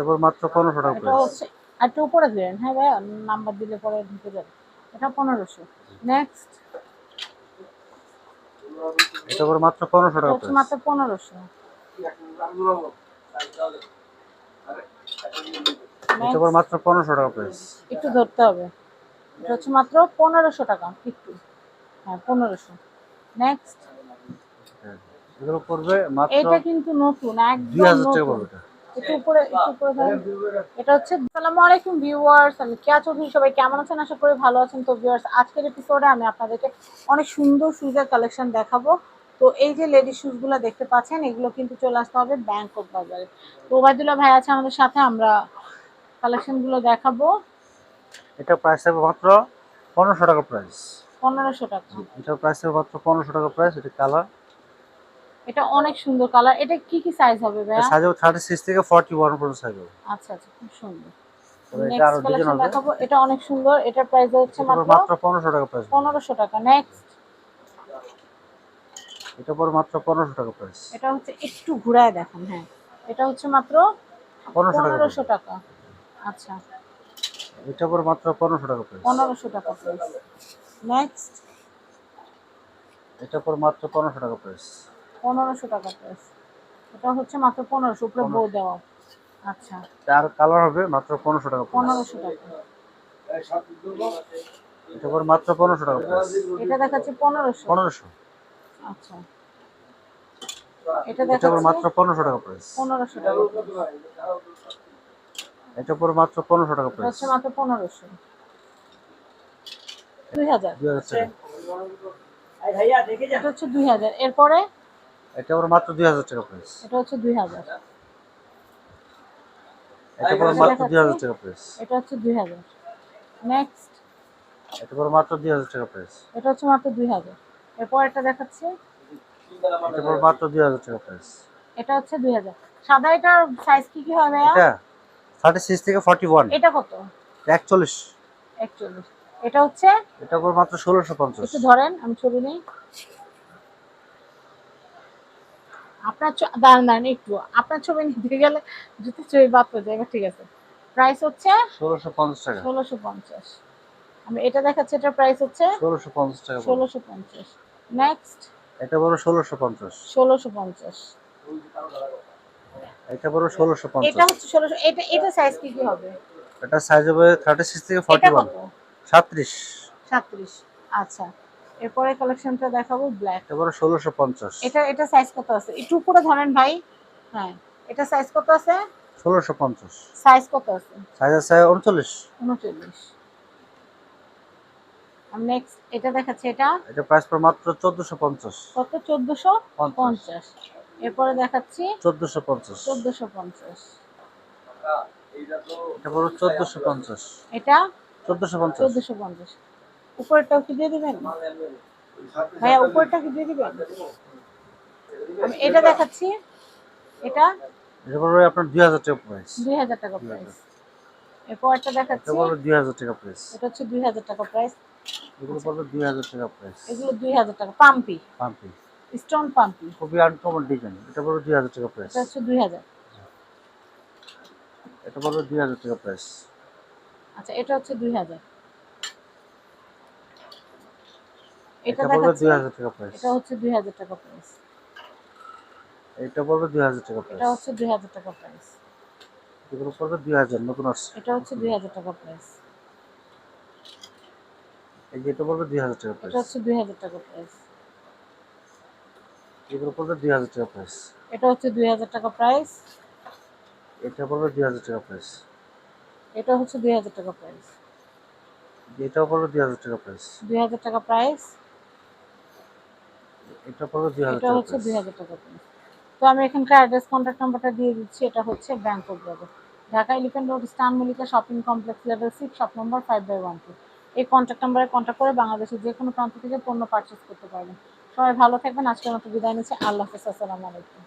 এটা পর মাত্র পনেরোশো টাকা এটা প্রাইস একটু উপরে দিলেন। হ্যাঁ ভাইয়া নাম্বার দিলে পরে ঢুকে যাবে। এটা পনেরোশো। নেক্সট এটা পর মাত্র পনেরোশো টাকা হচ্ছে প্রাইস মাত্র পনেরোশো। এটা পর মাত্র পনেরোশো টাকা প্রাইস একটু ধরতে হবে। এটা হচ্ছে মাত্র পনেরোশো টাকা একটু। হ্যাঁ পনেরোশো। নেক্সট এগুলো পড়বে মাত্র এটা কিন্তু নতুন একদম হাজার টাকা নতুন। পড়বে এটা। একটু উপরে একটু উপরে এটা হচ্ছে আসসালামু আলাইকুম ভিউয়ার্স আমি কেয়া চৌধুরী সবাই কেমন আছেন? আশা করি ভালো আছেন। তো ভিউয়ার্স আজকের এপিসোডে আমি আপনাদেরকে অনেক সুন্দর শুজের কালেকশন দেখাবো। তো এই যে লেডিস শুজগুলো দেখতে পাচ্ছেন এগুলো কিন্তু চলে আসতে হবে ব্যাংকক বাজারে। তো ওবায়দুল্লাহ ভাই আছে আমাদের সাথে আমরা কালেকশনগুলো দেখাবো। এটা প্রাইস থাকবে মাত্র পনেরোশো টাকা প্রাইস পনেরোশো টাকা। এটা প্রাইস মাত্র পনেরোশো টাকা প্রাইস এটা কালার এটা অনেক সুন্দর কালার। এটা কি কি সাইজ হবে ভাইয়া? সাইজ হবে থার্টি সিক্স থেকে ফর্টি ওয়ান পর্যন্ত সাইজ হবে। আচ্ছা আচ্ছা খুব সুন্দর। এটা আরও ডিজাইন হবে। দেখাবো। এটা অনেক সুন্দর। এটার প্রাইস হচ্ছে এটা পর মাত্র মাত্র পনেরোশো টাকা প্রাইস টাকা। নেক্সট এটা পর মাত্র টাকা প্রাইস এটা হচ্ছে একটু ঘুরায় দেখেন হ্যাঁ। এটা হচ্ছে মাত্র পনেরোশো টাকা টাকা। আচ্ছা। এটা পর মাত্র টাকা প্রাইস পনেরোশো টাকা প্রাইস নেক্সট এটা পর মাত্র পনেরোশো টাকা প্রাইস পনেরোশো টাকা প্রাইস এটা হচ্ছে মাত্র পনেরোশো উপরে বউ দেওয়া। আচ্ছা। চার কালার হবে মাত্র পনেরোশো টাকা পনেরোশো টাকা। এটা পর মাত্র পনেরোশো টাকা এটা দেখাচ্ছে পনেরোশো। পনেরোশো। আচ্ছা। এটা দেখাচ্ছে মাত্র পনেরোশো টাকা প্রাইস পনেরোশো টাকা। এটা পর মাত্র পনেরোশো টাকা প্রাইস মাত্র পনেরোশো। দুই হাজার। দুই হাজার এটা হচ্ছে দুই হাজার। এরপরে এটা পর মাত্র দুই হাজার টাকা প্রাইস এটা হচ্ছে দুই হাজার। এটা পর মাত্র দুই হাজার টাকা প্রাইস এটা হচ্ছে দুই হাজার। নেক্সট এটা পর মাত্র দুই হাজার টাকা প্রাইস এটা হচ্ছে মাত্র দুই হাজার। এরপর এটা দেখাচ্ছে। এটা পর মাত্র দুই হাজার টাকা প্রাইস এটা হচ্ছে দুই হাজার। সাদা এটার সাইজ কি কি হবে এটা থার্টি সিক্স থেকে ফর্টি ওয়ান এটা কত? একচল্লিশ। একচল্লিশ। এটা হচ্ছে? এটা পর মাত্র ষোলোশো পঞ্চাশ। একটু ধরেন আমি ছবি নিই। আপনার দাঁড়ান দাঁড়ান একটু। আপনার ছবি নিতে গেলে যদি ছবি বাদ করে যায় ঠিক আছে। প্রাইস হচ্ছে ষোলোশো পঞ্চাশ টাকা। ষোলোশো পঞ্চাশ। আমি এটা দেখাচ্ছি এটার প্রাইস হচ্ছে ষোলোশো পঞ্চাশ টাকা। ষোলোশো পঞ্চাশ। নেক্সট এটা বড় ষোলোশো পঞ্চাশ। ষোলোশো পঞ্চাশ। এটা বড় ষোলোশো এটা হচ্ছে ষোলোশো এটা এটা সাইজ কি কি হবে? এটা সাইজ হবে থার্টি সিক্স থেকে ফর্টি ওয়ান সাতত্রিশ সাতত্রিশ আচ্ছা। এরপরে কালেকশনটা দেখাবো ব্ল্যাক এটা ষোলোশো পঞ্চাশ। এটা এটা সাইজ কত আছে? একটু উপরে ধরেন ভাই। হ্যাঁ এটা সাইজ কত আছে? ষোলোশো পঞ্চাশ। সাইজ কত আছে? সাইজ আছে উনচল্লিশ। উনচল্লিশ। আমি নেক্সট এটা দেখাচ্ছি এটা। এটা প্রাইস পর মাত্র চোদ্দশো পঞ্চাশ। কত? চোদ্দশো পঞ্চাশ। পঞ্চাশ। এরপরে দেখাচ্ছি চোদ্দশো পঞ্চাশ। চোদ্দশো পঞ্চাশ। এটা বড় চোদ্দশো পঞ্চাশ। এটা? চোদ্দশো পঞ্চাশ। চোদ্দশো পঞ্চাশ। উপরেরটাও কি দিয়ে দিবেন? ভাইয়া উপরটা কি দিয়ে দিবেন? আমি এটা দেখাচ্ছি। এটা? এবারে পড়বে আপনার 2000 টাকা প্রাইস 2000 টাকা প্রাইস এপরটা দেখাচ্ছি। এবারে 2000 টাকা প্রাইস এটা হচ্ছে 2000 টাকা প্রাইস এগুলো পড়বে 2000 টাকা প্রাইস এগুলো 2000 টাকা। পাম্পি। পাম্পি। স্টোন পাম্পি। খুবই আনকমন ডিজাইন এটা পড়বে 2000 টাকা প্রাইস এটা হচ্ছে 2000 এটা পড়বে 2000 টাকা প্রাইস আচ্ছা এটা হচ্ছে 2000 এটা পড়বে দেখাচ্ছি দুই হাজার টাকা প্রাইস এটা হচ্ছে দুই হাজার টাকা প্রাইস এটা পড়বে দুই হাজার টাকা প্রাইস এটা হচ্ছে দুই হাজার টাকা প্রাইস এগুলো পড়বে দুই হাজার নতুন আসছে এটা হচ্ছে দুই হাজার টাকা প্রাইস এই যে এটা পড়বে দুই হাজার টাকা এটা হচ্ছে দুই হাজার টাকা প্রাইস এগুলো পড়বে দুই হাজার টাকা প্রাইস এটা হচ্ছে দুই হাজার টাকা প্রাইস এটা পড়বে দুই হাজার টাকা প্রাইস এটা হচ্ছে দুই হাজার টাকা প্রাইস এটাও পড়বে দুই হাজার টাকা প্রাইস দুই হাজার টাকা প্রাইস এটা পড়বে দুই হাজার এটা হচ্ছে দুই প্রাইস হাজার টাকা তো আমি এখানকার অ্যাড্রেস কন্ট্যাক্ট নাম্বারটা দিয়ে দিচ্ছি এটা হচ্ছে ব্যাংকক বাজার Dhaka elephant road stun Mallika shopping complex level six shop number five by one two এই কন্ট্যাক্ট নাম্বারে কন্ট্যাক্ট করে বাংলাদেশের যে কোনো প্রান্ত থেকে পণ্য পারচেস করতে পারবেন। সবাই ভালো থাকবেন আজকের মতো বিদায় নিচ্ছে। আল্লাহ হাফিজ আসসালামু আলাইকুম।